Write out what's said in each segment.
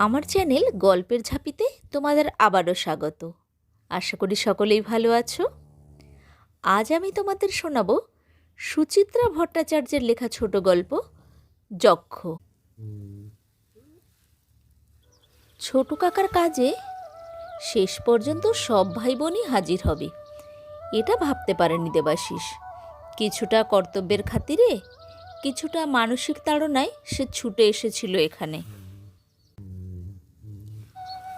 আমার চ্যানেল গল্পের ঝাঁপিতে তোমাদের আবারও স্বাগত। আশা করি সকলেই ভালো আছো। আজ আমি তোমাদের শোনাবো সুচিত্রা ভট্টাচার্যের লেখা ছোট গল্প, যক্ষ। ছোট কাকার কাজে শেষ পর্যন্ত সব ভাই বোনই হাজির হবে। এটা ভাবতে পারেনি দেবাশিস। কিছুটা কর্তব্যের খাতিরে, কিছুটা মানসিক তাড়নায় সে ছুটে এসেছিল এখানে।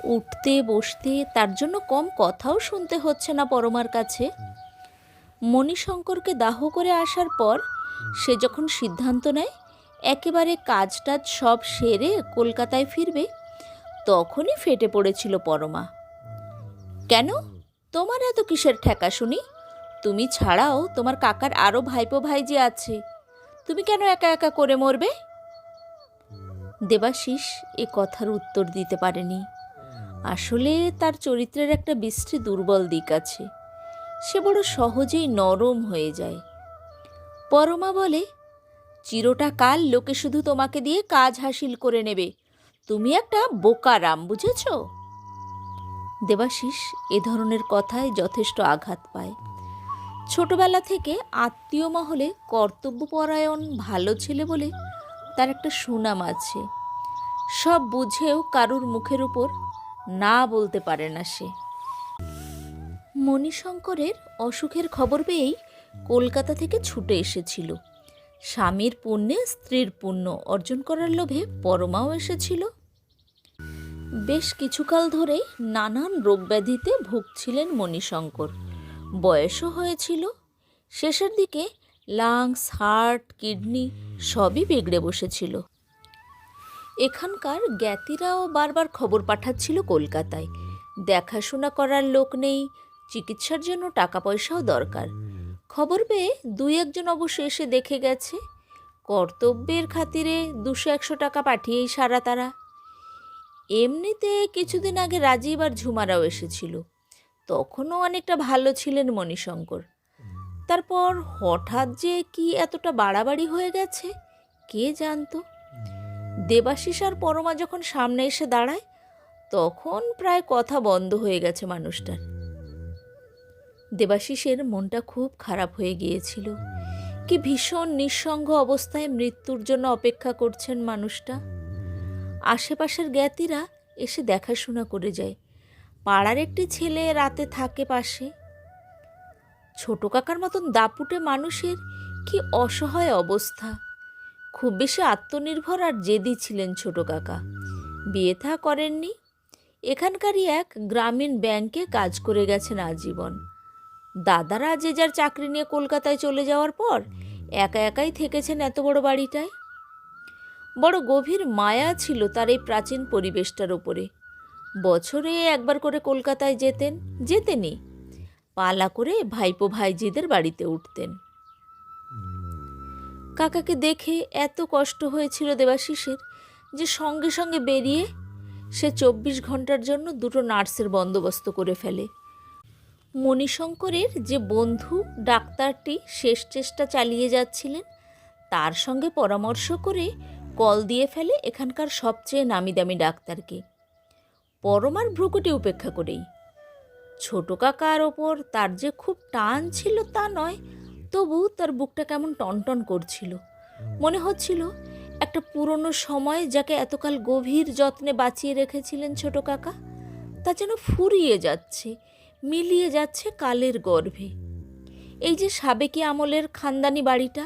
উঠতে, বসতে, তার জন্য কম কথাও শুনতে হচ্ছে না পরমার কাছে। মণিশঙ্করকে দাহ করে আসার পর সে যখন সিদ্ধান্ত নেয়, একেবারে কাজ টাজ সব সেরে কলকাতায় ফিরবে, তখনই ফেটে পড়েছিল পরমা। কেন? তোমার এত কিসের ঠেকা শুনি? তুমি ছাড়াও তোমার কাকার আরও ভাইপো ভাইজি আছে। তুমি কেন একা একা করে মরবে? দেবাশিস এ কথার উত্তর দিতে পারেনি। আসলে তার চরিত্রের একটা বিশ্রী দুর্বল দিক আছে। সে বড় সহজেই নরম হয়ে যায়। পরমা বলে, চিরটা কাল লোকে শুধু তোমাকে দিয়ে কাজ হাসিল করে নেবে। তুমি একটা বোকারাম বুঝেছ? দেবাশিস এ ধরনের কথায় যথেষ্ট আঘাত পায়। ছোটবেলা থেকে আত্মীয় মহলে কর্তব্যপরায়ণ, ভালো ছেলে বলে তার একটা সুনাম আছে। সব বুঝেও কারুর মুখের উপর না বলতে পারে না সে। মণিশঙ্করের অসুখের খবর পেয়েই কলকাতা থেকে ছুটে এসেছিল। স্বামীর পুণ্যে স্ত্রীর পুণ্য অর্জন করার লোভে পরমাও এসেছিল। বেশ কিছুকাল ধরে নানান রোগব্যাধিতে ভুগছিলেন মণিশঙ্কর। বয়সও হয়েছিল। শেষের দিকে লাংস, হার্ট, কিডনি সবই বিগড়ে বসেছিল। এখানকার জ্ঞাতিরাও বারবার খবর পাঠাচ্ছিল কলকাতায়। দেখাশোনা করার লোক নেই, চিকিৎসার জন্য টাকা পয়সাও দরকার। খবর পেয়ে দুই একজন অবশ্য এসে দেখে গেছে, কর্তব্যের খাতিরে দুশো একশো টাকা পাঠিয়েই সারা তারা। এমনিতে কিছুদিন আগে রাজীব আর ঝুমারাও এসেছিল, তখনও অনেকটা ভালো ছিলেন মণিশঙ্কর। তারপর হঠাৎ যে কি এতটা বাড়াবাড়ি হয়ে গেছে, কে জানতো? দেবাশিস আর পরমা যখন সামনে এসে দাঁড়ায়, তখন প্রায় কথা বন্ধ হয়ে গেছে মানুষটার। দেবাশিসের মনটা খুব খারাপ হয়ে গিয়েছিল। কি ভীষণ নিঃসঙ্গ অবস্থায় মৃত্যুর জন্য অপেক্ষা করছেন মানুষটা। আশেপাশের জ্ঞাতিরা এসে দেখাশোনা করে যায়। পাড়ার একটি ছেলে রাতে থাকে পাশে। ছোট কাকার মতন দাপুটে মানুষের কি অসহায় অবস্থা। খুব বেশি আত্মনির্ভর আর জেদি ছিলেন ছোট কাকা। বিয়ে থা করেননি। এখানকারই এক গ্রামীণ ব্যাংকে কাজ করে গেছেন আজীবন। দাদারা যে যার চাকরি নিয়ে কলকাতায় চলে যাওয়ার পর একা একাই থেকেছেন এত বড় বাড়িটায়। বড় গভীর মায়া ছিল তার এই প্রাচীন পরিবেশটার ওপরে বছরে একবার করে কলকাতায় যেতেন, যেতেনই। পালা করে ভাইপো ভাইজিদের বাড়িতে উঠতেন। কাকাকে দেখে এত কষ্ট হয়েছিল দেবাশিসের যে সঙ্গে সঙ্গে বেরিয়ে সে চব্বিশ ঘণ্টার জন্য দুটো নার্সের বন্দোবস্ত করে ফেলে। মণিশঙ্করের যে বন্ধু ডাক্তারটি শেষ চেষ্টা চালিয়ে যাচ্ছিলেন, তার সঙ্গে পরামর্শ করে কল দিয়ে ফেলে এখানকার সবচেয়ে নামি দামি ডাক্তারকে পরমার ভ্রুকুটি উপেক্ষা করেই। ছোট কাকার ওপর তার যে খুব টান ছিল তা নয় তবু তার বুকটা কেমন টনটন করছিল। মনে হচ্ছিল একটা পুরনো সময় যাকে এতকাল গভীর যত্নে বাঁচিয়ে রেখেছিলেন ছোট কাকা তা যেন ফুরিয়ে যাচ্ছে মিলিয়ে যাচ্ছে কালের গর্ভে। এই যে সাবেকি আমলের খানদানি বাড়িটা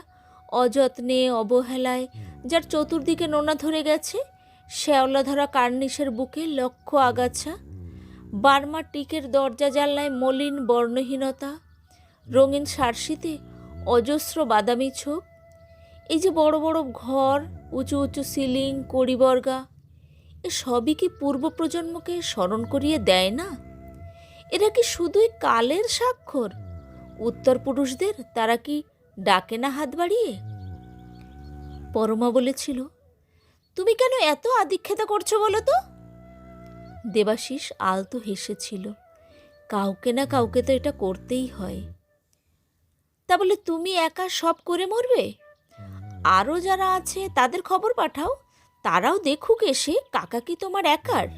অযত্নে অবহেলায় যার চতুর্দিকে নোনা ধরে গেছে শ্যাওলা ধরা কার্নিশের বুকে লক্ষ আগাছা বার্মা টিকের দরজা জানলায় মলিন বর্ণহীনতা রঙিন সারসিতে অজস্র বাদামি ছোপ, এই যে বড় বড় ঘর, উঁচু উঁচু সিলিং, কড়িবর্গা, এ সবই কি পূর্ব প্রজন্মকে স্মরণ করিয়ে দেয় না? এরা কি শুধুই কালের স্বাক্ষর? উত্তর পুরুষদের তারা কি ডাকে না হাত বাড়িয়ে? পরমা বলেছিল, তুমি কেন এত আদিক্ষেতা করছ বলো তো? দেবাশিস আলতো হেসেছিল, কাউকে না কাউকে তো এটা করতেই হয়। তা বলে তুমি একা সব করে মরবে? আরও যারা আছে, তাদের খবর পাঠাও। তারাও দেখুক এসে কাকা কি তোমার একার।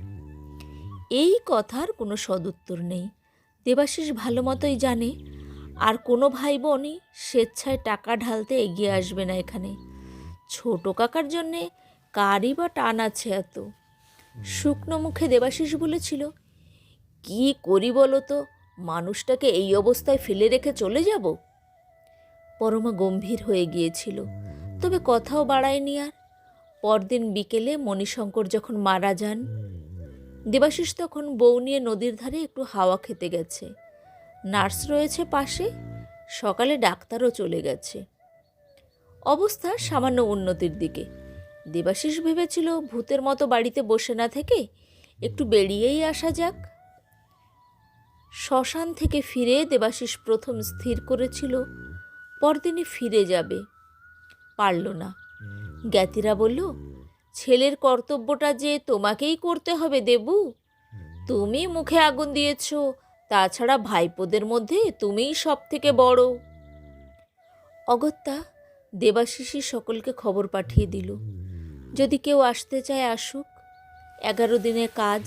এই কথার কোনো সদুত্তর নেই। দেবাশিস ভালো মতোই জানে। আর কোনো ভাই বোনই স্বেচ্ছায় টাকা ঢালতে এগিয়ে আসবে না এখানে। ছোট কাকার জন্যে কারই বা টান আছে এত। শুকনো মুখে দেবাশিস বলেছিল, কি করি বলো তো? মানুষটাকে এই অবস্থায় ফেলে রেখে চলে যাব? পরমা গম্ভীর হয়ে গিয়েছিল। তবে কথাও বাড়ায়নি আর। পরদিন বিকেলে মণিশঙ্কর যখন মারা যান, দেবাশিস তখন বউ নিয়ে নদীর ধারে একটু হাওয়া খেতে গেছে। নার্স রয়েছে পাশে, সকালে ডাক্তারও চলে গেছে। অবস্থা সামান্য উন্নতির দিকে। দেবাশিস ভেবেছিল ভূতের মতো বাড়িতে বসে না থেকে একটু বেরিয়েই আসা যাক। শ্মশান থেকে ফিরে দেবাশিস প্রথম স্থির করেছিল পরদিনই ফিরে যাবে। পারল না। জ্ঞাতিরা বলল, ছেলের কর্তব্যটা যে তোমাকেই করতে হবে দেবু। তুমি মুখে আগুন দিয়েছ, তাছাড়া ভাইপোদের মধ্যে তুমিই সব থেকে বড়। অগত্যা দেবাশিসই সকলকে খবর পাঠিয়ে দিল, যদি কেউ আসতে চায় আসুক। এগারো দিনের কাজ।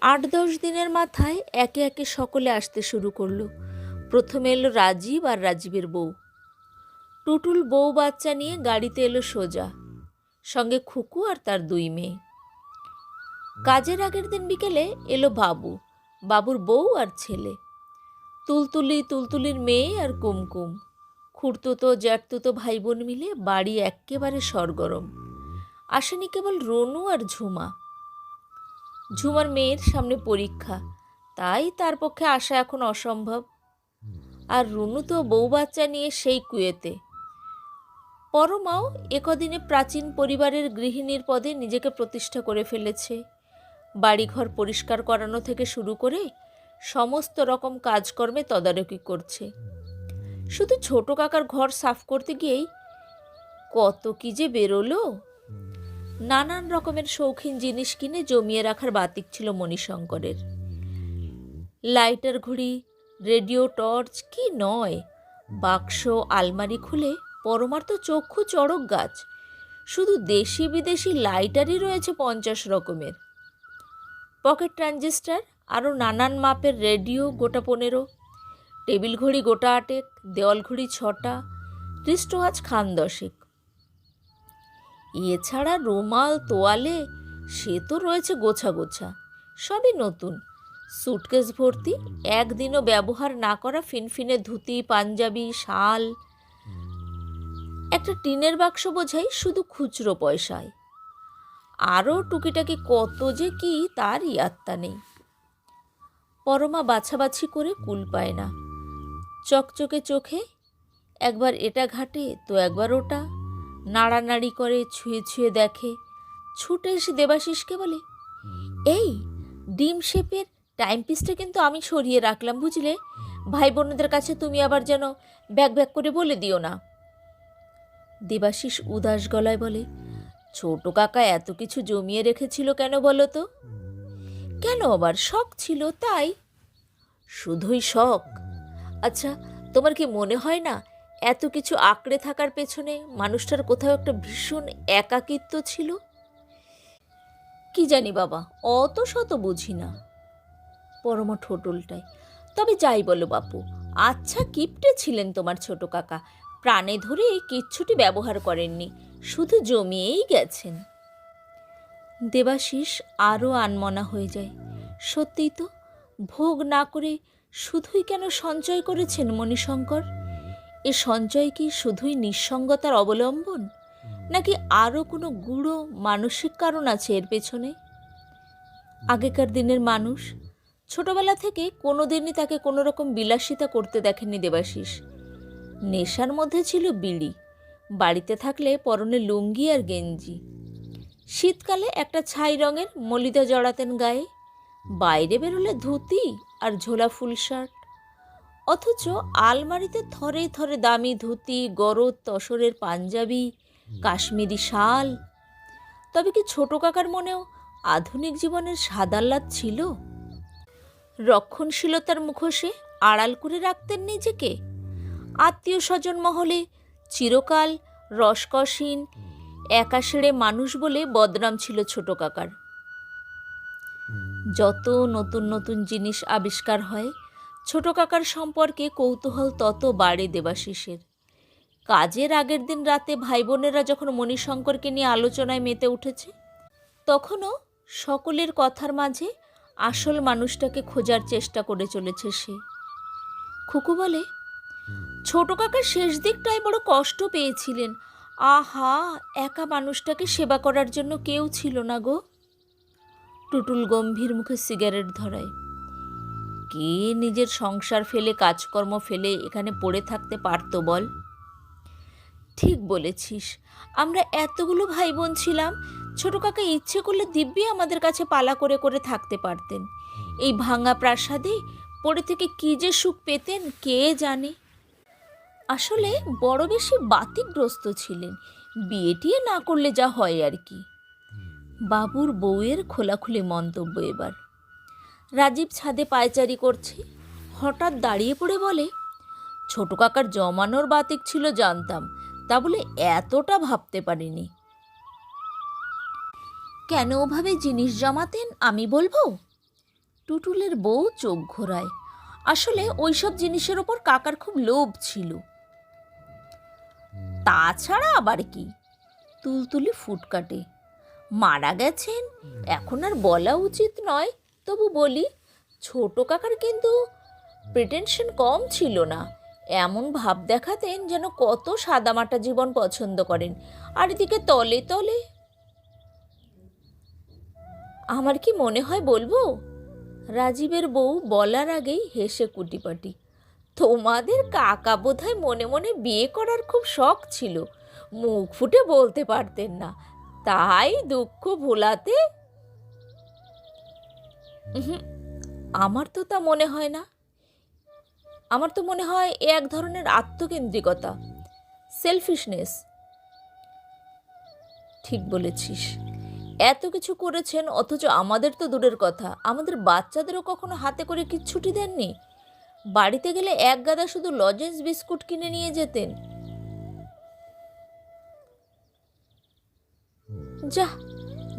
আট দশ দিনের মাথায় একে একে সকলে আসতে শুরু করল। প্রথমে এলো রাজীব আর রাজীবের বউ। টুটুল বউ বাচ্চা নিয়ে গাড়িতে এলো সোজা, সঙ্গে খুকু আর তার দুই মেয়ে। কাজের আগের দিন বিকেলে এলো বাবু, বাবুর বউ আর ছেলে। তুলতুলি তুলতুলির মেয়ে আর কুমকুম, খুঁড়তুতো জ্যাঠতুতো ভাই বোন মিলে বাড়ি এক্কেবারে সরগরম। আসেনি কেবল রনু আর ঝুমা। ঝুমার মেয়ের সামনে পরীক্ষা, তাই তার পক্ষে আসা এখন অসম্ভব। আর রুনু তো বউ বাচ্চা নিয়ে সেই কুয়েতে। পরমাও একদিনে প্রাচীন পরিবারের গৃহিণীর পদে নিজেকে প্রতিষ্ঠা করে ফেলেছে। বাড়িঘর পরিষ্কার করানো থেকে শুরু করে সমস্ত রকম কাজকর্মে তদারকি করছে। শুধু ছোট কাকার ঘর সাফ করতে গিয়েই কত কি যে বেরোলো। নানান রকমের শৌখিন জিনিস কিনে জমিয়ে রাখার বাতিক ছিল মণিশঙ্করের। লাইটার ঘড়ি রেডিও টর্চ কি নয়? বাক্স, আলমারি খুলে পরমার তো চক্ষু চড়ক গাছ। শুধু দেশি বিদেশি লাইটারই রয়েছে পঞ্চাশ রকমের। পকেট ট্রানজিস্টার, আরও নানান মাপের রেডিও গোটা পনেরো। টেবিল ঘড়ি গোটা আটেক, দেওয়াল ঘড়ি ছটা রিস্টোয়াচ খান দশেক। এছাড়া রুমাল, তোয়ালে, সে তো রয়েছে গোছা গোছা, সবই নতুন। সুটকেস ভর্তি, একদিনও ব্যবহার না করা ফিনফিনে ধুতি, পাঞ্জাবি, শাল। একটা টিনের বাক্স বোঝাই শুধু খুচরো পয়সায়। আরও টুকিটাকি কত যে কি তার ইয়াত্তা নেই। পরমা বাছাবাছি করে কুল পায় না। চকচকে চোখে, একবার এটা ঘাটে, তো একবার ওটা। নাড়ানাড়ি করে ছুঁয়ে ছুঁয়ে দেখে, ছুটে এসে দেবাশিসকে বলে, এই, ডিম শেপের টাইম পিসটা কিন্তু আমি সরিয়ে রাখলাম, বুঝলে? ভাই বোনদের কাছে তুমি আবার যেন ব্যাগ ব্যাগ করে বলে দিও না। দেবাশিস উদাস গলায় বলে, ছোট কাকা এত কিছু জমিয়ে রেখেছিল কেন বলো তো? কেন আবার? শখ ছিল, তাই? শুধুই শখ? আচ্ছা তোমার কি মনে হয় না, এত কিছু আঁকড়ে থাকার পেছনে মানুষটার কোথাও একটা ভীষণ একাকিত্ব ছিল? কি জানি বাবা, অত শত বুঝি না। পরম ঠোঁটলটায়। তবে যাই বলো বাপু আচ্ছা কিপটে ছিলেন তোমার ছোট কাকা। প্রাণে ধরে কিচ্ছুটি ব্যবহার করেননি, শুধু জমিয়েই গেছেন। দেবাশিস আরও আনমনা হয়ে যায়। সত্যিই তো, ভোগ না করে শুধুই কেন সঞ্চয় করেছেন মণিশঙ্কর? এ সঞ্চয় কি শুধুই নিঃসঙ্গতার অবলম্বন? নাকি আরও কোনো গূঢ় মানসিক কারণ আছে এর পেছনে? আগেকার দিনের মানুষ ছোটবেলা থেকে কোনোদিনই তাকে কোনো রকম বিলাসিতা করতে দেখেননি দেবাশিস। নেশার মধ্যে ছিল বিড়ি, বাড়িতে থাকলে পরনে লুঙ্গি আর গেঞ্জি। শীতকালে একটা ছাই রঙের মলিদা জড়াতেন গায়ে, বাইরে বেরোলে ধুতি আর ঝোলা ফুল শার্ট। অথচ আলমারিতে থরে থরে দামি ধুতি, গরদ, তসরের পাঞ্জাবি, কাশ্মীরি শাল। তবে কি ছোট কাকার মনেও আধুনিক জীবনের সাদাল্লাদ ছিল? রক্ষণশীলতার মুখোশে আড়াল করে রাখতেন নিজেকে। আত্মীয় স্বজন মহলে চিরকাল রসকসীন একা সেড়ে মানুষ বলে বদনাম ছিল ছোট কাকার। যত নতুন নতুন জিনিস আবিষ্কার হয়, ছোট কাকার সম্পর্কে কৌতূহল তত বাড়ে দেবাশিসের। কাজের আগের দিন রাতে ভাই বোনেরা যখন মণিশঙ্করকে নিয়ে আলোচনায় মেতে উঠেছে, তখনও সকলের কথার মাঝে আসল মানুষটাকে খোঁজার চেষ্টা করে চলেছে সে। খুকু বলে, ছোট কাকার শেষ দিকটায় বড় কষ্ট পেয়েছিলেন। আহা, একা মানুষটাকে সেবা করার জন্য কেউ ছিল না গো। টুটুল গম্ভীর মুখে সিগারেট ধরায়। কে নিজের সংসার ফেলে, কাজকর্ম ফেলে এখানে পড়ে থাকতে পারতো বল? ঠিক বলেছিস। আমরা এতগুলো ভাই বোন ছিলাম ছোট কাকা ইচ্ছে করলে দিব্যি আমাদের কাছে পালা করে করে থাকতে পারতেন। এই ভাঙা প্রাসাদে পড়ে থেকে কী যে সুখ পেতেন, কে জানে? আসলে বড় বেশি বাতিগ্রস্ত ছিলেন। বিয়ে টিয়ে না করলে যা হয় আর কি। বাবুর বউয়ের খোলাখুলি মন্তব্য এবার। রাজীব ছাদে পায়চারি করছে, হঠাৎ দাঁড়িয়ে পড়ে বলে, ছোট কাকার জমানোর বাতিক ছিল জানতাম, তা বলে এতটা ভাবতে পারিনি। কেন ওভাবে জিনিস জমাতেন, আমি বলব? টুটুলের বউ চোখ ঘোরায়। আসলে ওইসব জিনিসের ওপর কাকার খুব লোভ ছিল। তাছাড়া আবার কি? তুলতুলি ফুট কাটে। মারা গেছেন, এখন আর বলা উচিত নয়। তবু বলি, ছোট কাকার কিন্তু প্রিটেনশন কম ছিল না। এমন ভাব দেখাতেন যেন কত সাদামাটা জীবন পছন্দ করেন। আর এদিকে তলে তলে আমার কি মনে হয় বলব? রাজীবের বউ বলার আগেই হেসে কুটিপাটি। তোমাদের কাকা বোধহয় মনে মনে বিয়ে করার খুব শখ ছিল। মুখ ফুটে বলতে পারতেন না। তাই দুঃখ ভোলাতে আমার তো তা মনে হয় না। আমার তো মনে হয় এ এক ধরনের আত্মকেন্দ্রিকতা। সেলফিশনেস ঠিক বলেছিস। এত কিছু করেছেন, অথচ আমাদের তো দূরের কথা। আমাদের বাচ্চাদেরও কখনো হাতে করে কিচ্ছুটি দেননি? বাড়িতে গেলে এক গাদা শুধু লজেন্স বিস্কুট কিনে নিয়ে যেতেন। যা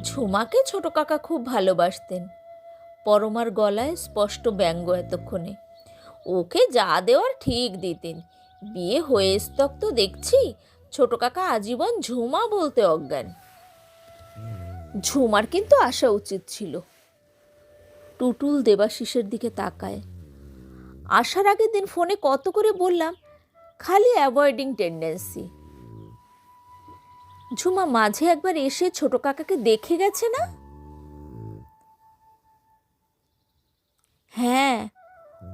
ঝুমাকে ছোট কাকা খুব ভালোবাসতেন। পরমার গলায় স্পষ্ট ব্যঙ্গ এতক্ষণে। ওকে যা দেওয়ার ঠিক দিতেন। বিয়ে হয়ে স্তক তো দেখছি, ছোট কাকা আজীবন ঝুমা বলতে অজ্ঞান। ঝুমার কিন্তু আসা উচিত ছিল। টুটুল দেবাশিসের দিকে তাকায়। আসার আগের দিন ফোনে কত করে বললাম, খালি অ্যাভয়েডিং টেন্ডেন্সি ঝুমা মাঝে একবার এসে ছোট কাকাকে দেখে গেছে না? হ্যাঁ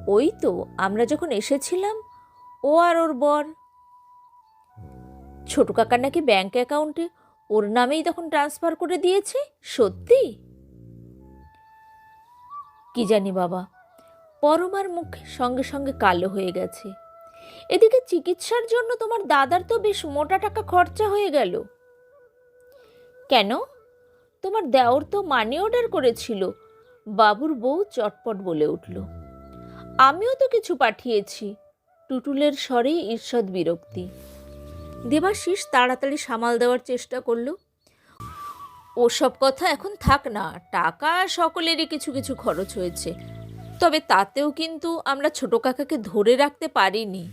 ওই তো, আমরা যখন এসেছিলাম, ও আর ওর বর। ছোট কাকার নাকি ব্যাংক অ্যাকাউন্টে ওর নামেই তখন ট্রান্সফার করে দিয়েছে? সত্যি? কি জানি বাবা, পরমার মুখ সঙ্গে সঙ্গে কালো হয়ে গেছে। এদিকে চিকিৎসার জন্য তোমার দাদার তো বেশ মোটা টাকা খরচা হয়ে গেল। কেন? তোমার দেওর তো মানি অর্ডার করেছিল। বাবুর বউ চটপট বলে উঠল, আমিও তো কিছু পাঠিয়েছি। টুটুলের স্বরে ঈর্ষদ বিরক্তি। দেবাশিস তাড়াতাড়ি সামাল দেওয়ার চেষ্টা করল। ওসব কথা এখন থাক না, টাকা সকলেরই কিছু কিছু খরচ হয়েছে। তবে তাতেও কিন্তু আমরা ছোট কাকাকে ধরে রাখতে পারিনি।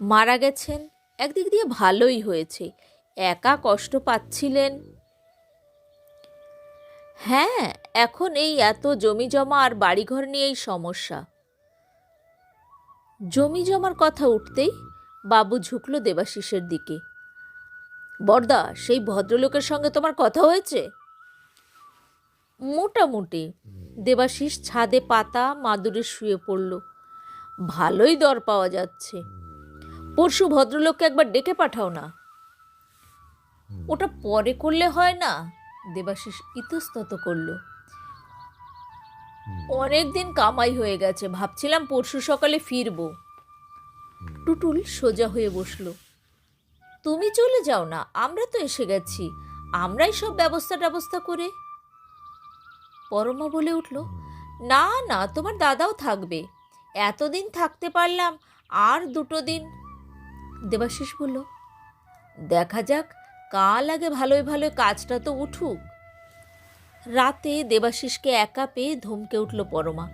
মারা গেছেন, একদিক দিয়ে ভালোই হয়েছে। একা কষ্ট পাচ্ছিলেন। হ্যাঁ এখন এই এত জমি জমা আর বাড়িঘর নিয়েই সমস্যা। জমি জমার কথা উঠতেই বাবু ঝুঁকলো দেবাশিসের দিকে। বর্দা, সেই ভদ্রলোকের সঙ্গে তোমার কথা হয়েছে? মোটামুটি। দেবাশিস ছাদে পাতা মাদুরে শুয়ে পড়ল। ভালোই দর পাওয়া যাচ্ছে। পরশু ভদ্রলোককে একবার ডেকে পাঠাও না। ওটা পরে করলে হয় না? দেবাশিস ইতস্তত করল। অনেক দিন কামাই হয়ে গেছে। ভাবছিলাম পরশু সকালে ফিরবো। টুটুল সোজা হয়ে বসল। তুমি চলে যাও না, আমরা তো এসে গেছি। আমরাই সব ব্যবস্থা ব্যবস্থা করে। পরমা বলে উঠল, না না, তোমার দাদাও থাকবে। এতদিন থাকতে পারলাম, আর দুটো দিন দেবাশিস বলল, দেখা যাক, কাল আগে ভালোই ভালোই কাজটা তো উঠুক। রাতে দেবাশিসকে একা পেয়ে ধমকে উঠল পরমা,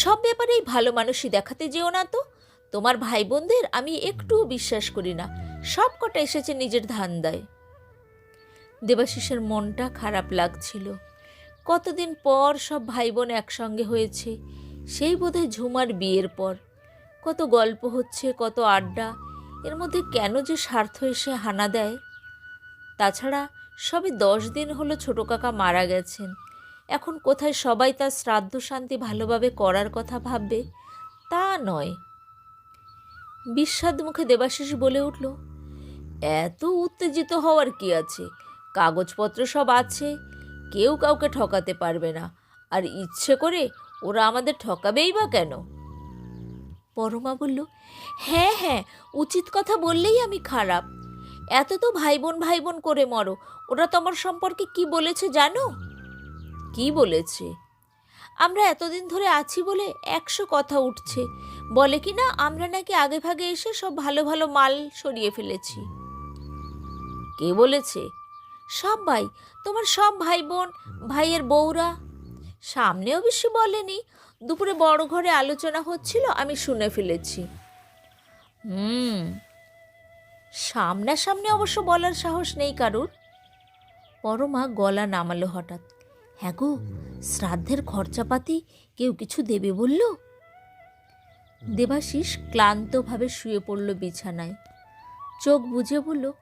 সব ব্যাপারেই ভালো মানুষই দেখাতে যেও না তো। তোমার ভাই বোনদের আমি একটুও বিশ্বাস করি না। সব কটা এসেছে নিজের ধান ধান্দায়। দেবাশিসের মনটা খারাপ লাগছিল। কতদিন পর সব ভাই বোন একসঙ্গে হয়েছে সেই বোধহয় ঝুমার বিয়ের পর। কত গল্প হচ্ছে কত আড্ডা এর মধ্যে কেন যে স্বার্থ এসে হানা দেয়। তাছাড়া সবে দশ দিন হলো ছোটো কাকা মারা গেছেন। এখন কোথায় সবাই তার শ্রাদ্ধ শান্তি ভালোভাবে করার কথা ভাববে তা নয়। বিস্বাদ মুখে দেবাশিস বলে উঠল, এত উত্তেজিত হওয়ার কি আছে? কাগজপত্র সব আছে, কেউ কাউকে ঠকাতে পারবে না। আর ইচ্ছে করে ওরা আমাদের ঠকাবেই বা কেন? পরমা বলল হ্যাঁ হ্যাঁ উচিত কথা বললেই আমি খারাপ। এত তো ভাই বোন ভাই বোন করে মরো। ওরা তোমার সম্পর্কে কি বলেছে জানো? কি বলেছে? আমরা এতদিন ধরে আছি বলে একশো কথা উঠছে। বলে কি না, আমরা নাকি আগে ভাগে এসে সব ভালো ভালো মাল সরিয়ে ফেলেছি। কে বলেছে? সব ভাই, তোমার সব ভাই বোন ভাইয়ের বউরা। সামনে অবশ্যই বলেনি, দুপুরে বড় ঘরে আলোচনা হচ্ছিল, আমি শুনে ফেলেছি। হুম, সামনাসামনি অবশ্য বলার সাহস নেই কারুর। পরমা গলা নামালো হঠাৎ। হ্যাঁ গো, শ্রাদ্ধের খরচাপাতি কেউ কিছু দেবে বলল? দেবাশিস ক্লান্তভাবে শুয়ে পড়ল বিছানায়। চোখ বুঝে বলল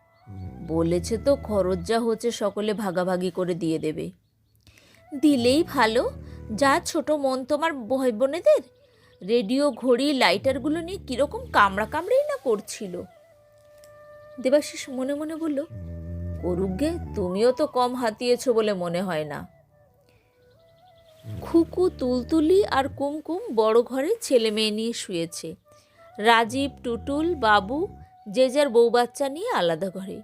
বলেছে তো খরচ যা হচ্ছে সকলে ভাগাভাগি করে দিয়ে দেবে। দিলেই ভালো যা ছোট মন তোমার ভাই বোনেদের। রেডিও ঘড়ি লাইটারগুলো নিয়ে কীরকম কামড়া কামড়েই না করছিল। দেবাশিস মনে মনে বলল করুক গে তুমিও তো কম হাতিয়েছ বলে মনে হয় না। খুকু তুলতুলি আর কুমকুম বড় ঘরে ছেলে মেয়ে নিয়ে শুয়েছে। রাজীব, টুটুল, বাবু, যে যার বউ বাচ্চা নিয়ে আলাদা ঘরে।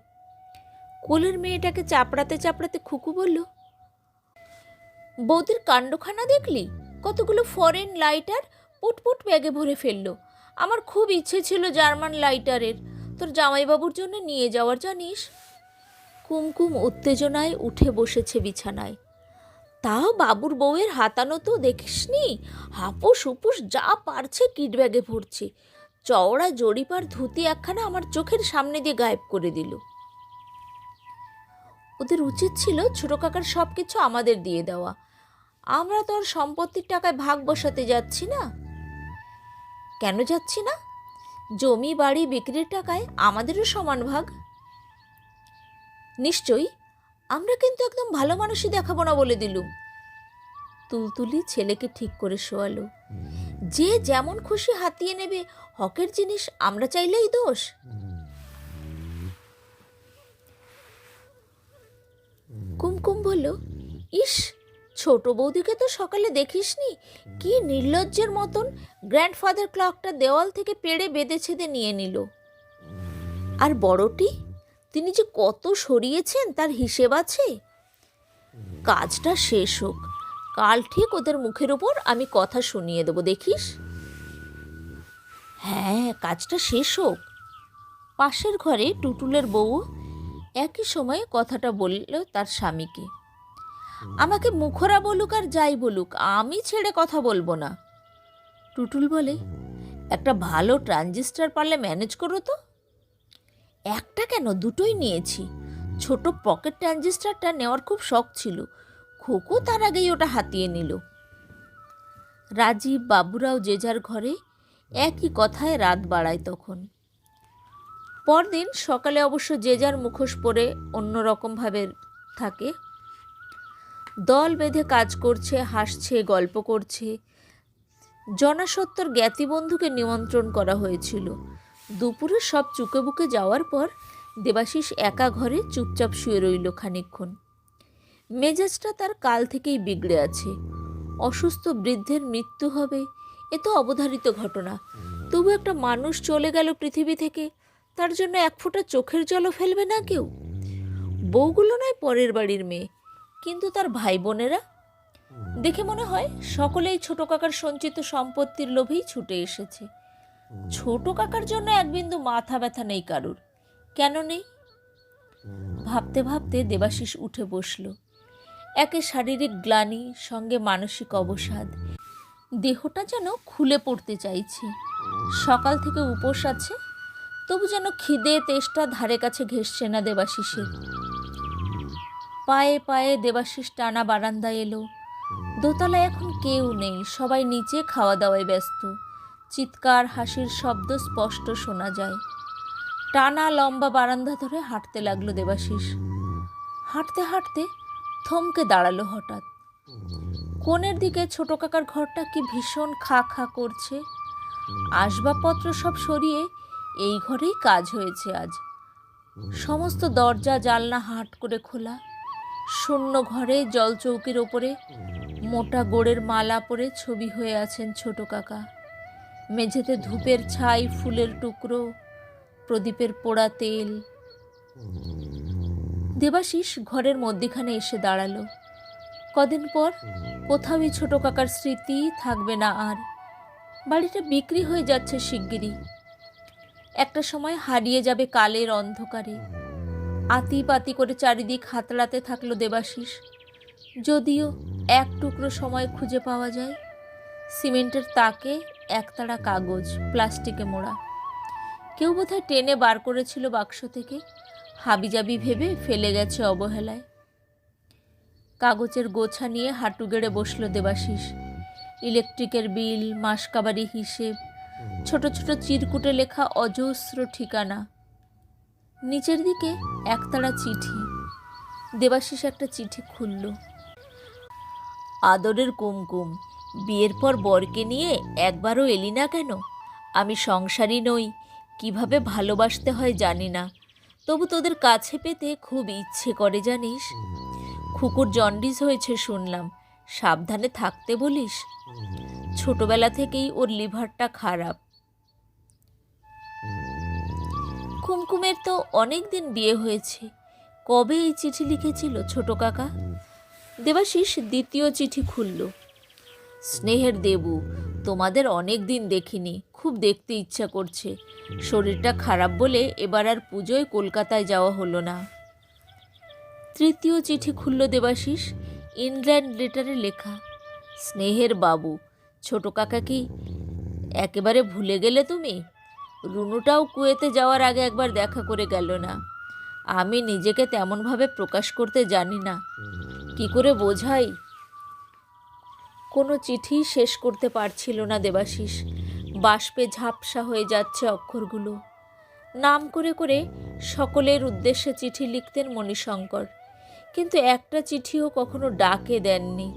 কোলের মেয়েটাকে চাপড়াতে চাপড়াতে খুকু বলল, বৌদির কাণ্ডখানা দেখলি? কতগুলো ফরেন লাইটার পুটপুট ব্যাগে ভরে ফেলল। আমার খুব ইচ্ছে ছিল জার্মান লাইটারের তোর জামাইবাবুর জন্য নিয়ে যাওয়ার জানিস? কুমকুম উত্তেজনায় উঠে বসেছে বিছানায়। তাও বাবুর বউয়ের হাতানো তো দেখিসনি? হাপুস হুপুস যা পারছে কিট ব্যাগে ভরছে। চওড়া জরিপার ধুতি একখানা আমার চোখের সামনে দিয়ে গায়েব করে দিল। ওদের উচিত ছিল ছোট কাকার সব কিছু আমাদের দিয়ে দেওয়া। আমরা তো আর সম্পত্তির টাকায় ভাগ বসাতে যাচ্ছি না। কেন যাচ্ছি না? জমি, বাড়ি, বিক্রির টাকায় আমাদেরও সমান ভাগ। নিশ্চয়ই আমরা কিন্তু একদম ভালো মানুষই দেখাবো না বলে দিলুম। তুলতুলি ছেলেকে ঠিক করে শোয়ালো। যে যেমন খুশি হাতিয়ে নেবে, হকের জিনিস আমরা চাইলেই দোষ। কুমকুম বলল, ইস, ছোট বৌদিকে তো সকালে দেখিসনি? কি নির্লজ্জের মতন গ্র্যান্ডফাদার ক্লকটা দেওয়াল থেকে পেড়ে বেঁধে ছেদে নিয়ে নিল। আর বড়টি তিনি যে কত সরিয়েছেন তার হিসেব আছে? কাজটা শেষ হোক। কাল ঠিক ওদের মুখের ওপর আমি কথা শুনিয়ে দেবো, দেখিস? হ্যাঁ কাজটা শেষ হোক। পাশের ঘরে টুটুলের বউ একই সময়ে কথাটা বলল তার স্বামীকে। আমাকে মুখরা বলুক আর যাই বলুক, আমি ছেড়ে কথা বলব না। টুটুল বলে, একটা ভালো ট্রানজিস্টার পারলে ম্যানেজ করো তো। একটা কেন? দুটোই নিয়েছি। ছোট পকেট ট্রানজিস্টারটা নেওয়ার খুব শখ ছিল। খোকো তার আগেই ওটা হাতিয়ে নিল। রাজীব, বাবুরাও যে যার ঘরে, একই কথায় রাত বাড়ায় তখন। পরদিন সকালে অবশ্য যে যার মুখোশ পরে অন্যরকমভাবে থাকে। দল বেঁধে কাজ করছে, হাসছে, গল্প করছে। জনাসত্তর জ্ঞাতিবন্ধুকে নিমন্ত্রণ করা হয়েছিল। দুপুরে সব চুকে বুকে যাওয়ার পর দেবাশিস একা ঘরে চুপচাপ শুয়ে রইল খানিকক্ষণ। মেজাজটা তার কাল থেকেই বিগড়ে আছে। অসুস্থ বৃদ্ধের মৃত্যু হবে, এ তো অবধারিত ঘটনা। তবু একটা মানুষ চলে গেল পৃথিবী থেকে, তার জন্য এক ফোঁটা চোখের জলও ফেলবে না কেউ? বউগুলো নয় পরের বাড়ির মেয়ে, কিন্তু তার ভাই বোনেরা দেখে মনে হয় সকলেই ছোট কাকার সঞ্চিত সম্পত্তির লোভেই ছুটে এসেছে। ছোট কাকার জন্য এক বিন্দু মাথা ব্যথা নেই কারুর। কেন নেই? ভাবতে ভাবতে দেবাশিস উঠে বসল। একে শারীরিক গ্লানি, সঙ্গে মানসিক অবসাদ। দেহটা যেন খুলে পড়তে চাইছে। সকাল থেকে উপোস আছে, তবু যেন খিদে তেষ্টা ধারে কাছে ঘেসছে না দেবাশিসের। পায়ে পায়ে দেবাশিস টানা বারান্দায় এলো। দোতলায় এখন কেউ নেই, সবাই নিচে খাওয়া দাওয়ায় ব্যস্ত। চিৎকার, হাসির শব্দ স্পষ্ট শোনা যায়। টানা লম্বা বারান্দা ধরে হাঁটতে লাগল দেবাশিস। হাঁটতে হাঁটতে থমকে দাঁড়াল হঠাৎ। কোণের দিকে ছোট কাকার ঘরটা কি ভীষণ খা খা করছে? আসবাবপত্র সব সরিয়ে এই ঘরেই কাজ হয়েছে আজ। সমস্ত দরজা জালনা হাট করে খোলা। শূন্য ঘরে জলচৌকির ওপরে মোটা গোড়ের মালা পরে ছবি হয়ে আছেন ছোট কাকা। মেঝেতে ধূপের ছাই, ফুলের টুকরো, প্রদীপের পোড়া তেল। দেবাশিস ঘরের মধ্যিখানে এসে দাঁড়াল। কদিন পর কোথাও এই ছোট কাকার স্মৃতি থাকবে না আর। বাড়িটা বিক্রি হয়ে যাচ্ছে শিগগিরই। একটা সময় হারিয়ে যাবে কালের অন্ধকারে। আতি পাতি করে চারিদিক হাতড়াতে থাকল দেবাশিস। যদিও এক টুকরো সময় খুঁজে পাওয়া যায়, সিমেন্টের তাকে একতাড়া কাগজ, প্লাস্টিকে মোড়া। কেউ বোধহয় টেনে বার করেছিল বাক্স থেকে। হাবিজাবি ভেবে ফেলে গেছে অবহেলায়। কাগজের গোছা নিয়ে হাঁটু গেড়ে বসল দেবাশিস। ইলেকট্রিকের বিল, মাসকাবারি হিসেব, ছোট ছোট চিরকুটে লেখা অজস্র ঠিকানা। নিচের দিকে একতাড়া চিঠি। দেবাশিস একটা চিঠি খুলল। আদরের কুমকুম। বিয়ের পর বরকে নিয়ে একবারও এলি না কেন? আমি সংসারী নই, কীভাবে ভালোবাসতে হয় জানি না। তবু তোদের কাছে পেতে খুব ইচ্ছে করে, জানিস? খুকুর জন্ডিস হয়েছে শুনলাম। সাবধানে থাকতে বলিস? ছোটবেলা থেকেই ওর লিভারটা খারাপ। কুমকুমের তো অনেক দিন বিয়ে হয়েছে। কবে এই চিঠি লিখেছিল ছোট কাকা? দেবাশিস দ্বিতীয় চিঠি খুলল। স্নেহের দেবু, তোমাদের অনেক দিন দেখিনি, খুব দেখতে ইচ্ছা করছে। শরীরটা খারাপ বলে এবার আর পুজোয় কলকাতায় যাওয়া হলো না। তৃতীয় চিঠি খুলল দেবাশিস ইংল্যান্ড লেটারে লেখা, স্নেহের বাবু, ছোট কাকা কি একেবারে ভুলে গেলে তুমি? রুনুটাও কুয়েতে যাওয়ার আগে একবার দেখা করে গেল না। আমি নিজেকে তেমনভাবে প্রকাশ করতে জানি না। কি করে বোঝাই? কোনো চিঠি শেষ করতে পারছিল না দেবাশিস। বাষ্পে ঝাপসা হয়ে যাচ্ছে অক্ষরগুলো। নাম করে করে সকলের উদ্দেশ্যে চিঠি লিখতেন মণিশঙ্কর। কিন্তু একটা চিঠিও কখনো ডাকে দেননি।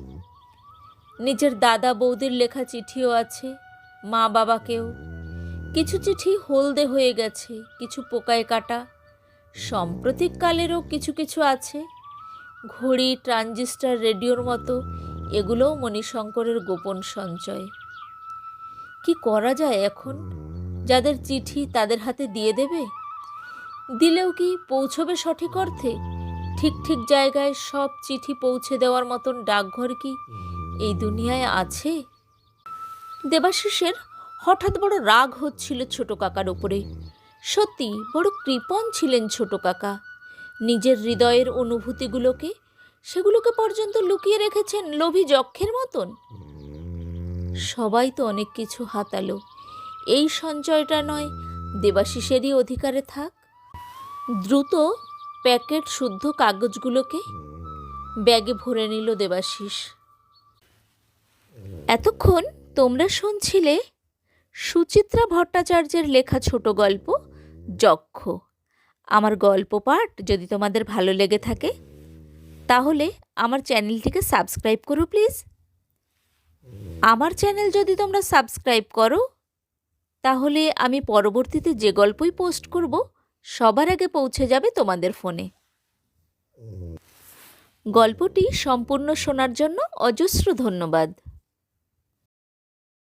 নিজের দাদা বৌদির লেখা চিঠিও আছে, মা বাবাকেও। কিছু চিঠি হলদে হয়ে গেছে, কিছু পোকায় কাটা। সাম্প্রতিককালেরও কিছু কিছু আছে। ঘড়ি, ট্রানজিস্টার রেডিওর মতো এগুলোও মণিশঙ্করের গোপন সঞ্চয়। কি করা যায় এখন? যাদের চিঠি তাদের হাতে দিয়ে দেবে? দিলেও কি পৌঁছবে সঠিক অর্থে? ঠিক ঠিক জায়গায় সব চিঠি পৌঁছে দেওয়ার মতন ডাকঘর কি এই দুনিয়ায় আছে? দেবাশিসের হঠাৎ বড় রাগ হচ্ছিল ছোট কাকার ওপরে সত্যি বড় কৃপণ ছিলেন ছোট কাকা। নিজের হৃদয়ের অনুভূতিগুলোকে সেগুলোকে পর্যন্ত লুকিয়ে রেখেছেন লোভী যক্ষের মতন। সবাই তো অনেক কিছু হাতালো। এই সঞ্চয়টা নয়, দেবাশিসেরই অধিকারে থাক। দ্রুত প্যাকেট শুদ্ধ কাগজগুলোকে ব্যাগে ভরে নিল দেবাশিস। এতক্ষণ তোমরা শুনছিলে সুচিত্রা ভট্টাচার্যের লেখা ছোট গল্প, যক্ষ। আমার গল্প পাঠ যদি তোমাদের ভালো লেগে থাকে তাহলে আমার চ্যানেলটিকে সাবস্ক্রাইব করো, প্লিজ। আমার চ্যানেল যদি তোমরা সাবস্ক্রাইব করো, তাহলে আমি পরবর্তীতে যে গল্পই পোস্ট করব, সবার আগে পৌঁছে যাবে তোমাদের ফোনে। গল্পটি সম্পূর্ণ শোনার জন্য অজস্র ধন্যবাদ।